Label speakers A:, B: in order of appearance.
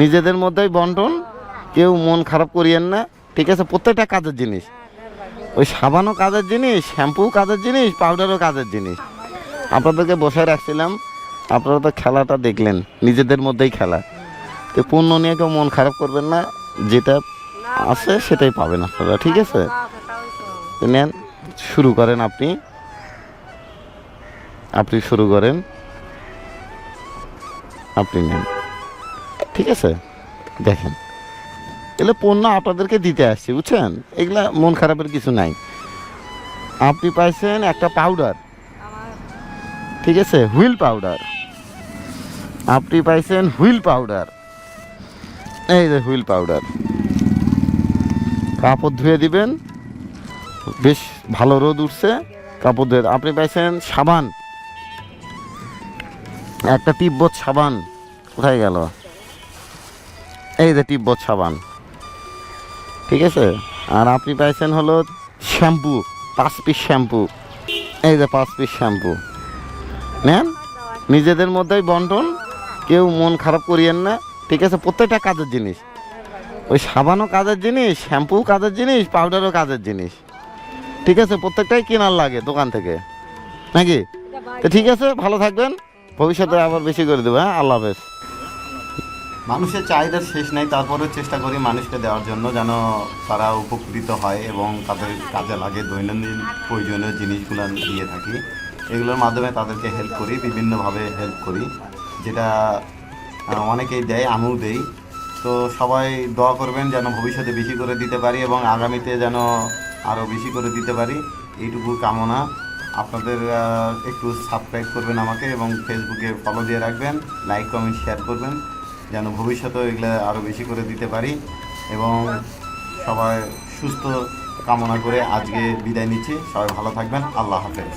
A: নিজেদের মধ্যেই বন্টন, কেউ মন খারাপ করিয়েন না, ঠিক আছে? প্রত্যেকটা কাজের জিনিস। ওই সাবানও কাজের জিনিস শ্যাম্পু কাজের জিনিস, পাউডারও কাজের জিনিস। আপনাদেরকে বসে রাখছিলাম, আপনারা তো খেলাটা দেখলেন, নিজেদের মধ্যেই খেলা। তো পণ্য নিয়ে কেউ মন খারাপ করবেন না, যেটা আছে সেটাই পাবেন আপনারা, ঠিক আছে? নেন, শুরু করেন আপনি। আপনি শুরু করেন। আপনি নেন। ঠিক আছে? দেখেন, এগুলো পণ্য আপনাদেরকে দিতে আসছি, বুঝছেন? এগুলা মন খারাপের কিছু নাই। আপনি পাইছেন একটা পাউডার ঠিক আছে? হুইল পাউডার আপনি পাইছেন হুইল পাউডার এই যে হুইল পাউডার কাপড় ধুয়ে দিবেন। বেশ ভালো রোদ উঠছে, কাপড় ধুয়ে আপনি পাইছেন সাবান। একটা তিব্বত সাবান। কোথায় গেল? এই যে তিব্বত সাবান। ঠিক আছে? আর আপনি পাইছেন হলো শ্যাম্পু, পাঁচ পিস শ্যাম্পু। এই যে পাঁচ পিস শ্যাম্পু। নেন? নিজেদের মধ্যেই বন্টন। কেউ মন খারাপ করিয়েন না। ঠিক আছে? প্রত্যেকটা কাজের জিনিস। ওই সাবানও কাজের জিনিস শ্যাম্পু কাজের জিনিস, পাউডারও কাজের জিনিস। ঠিক আছে? প্রত্যেকটাই কেনার লাগে দোকান থেকে। নাকি? তো ঠিক আছে? ভালো থাকবেন। ভবিষ্যতে আবার বেশি করে দেবো হ্যাঁ? আল্লাহ হাফেজ। মানুষের চাহিদার শেষ নেই, তারপরেও চেষ্টা করি মানুষকে দেওয়ার জন্য যেন তারা উপকৃত হয় এবং তাদের কাজে লাগে, দৈনন্দিন প্রয়োজনীয় জিনিসগুলো দিয়ে থাকি। এগুলোর মাধ্যমে তাদেরকে হেল্প করি, বিভিন্নভাবে হেল্প করি, যেটা অনেকেই দেয়, আমিও দেই। তো সবাই দোয়া করবেন যেন ভবিষ্যতে বেশি করে দিতে পারি এবং আগামীতে যেন আরও বেশি করে দিতে পারি। এইটুকু কামনা। আপনাদের একটু সাবস্ক্রাইব করবেন আমাকে এবং ফেসবুকে ফলো দিয়ে রাখবেন লাইক কমেন্ট শেয়ার করবেন। যেন ভবিষ্যতেও এগুলো আরও বেশি করে দিতে পারি এবং সবাই সুস্থ কামনা করে আজকে বিদায় নিচ্ছি। সবাই ভালো থাকবেন। আল্লাহ হাফেজ।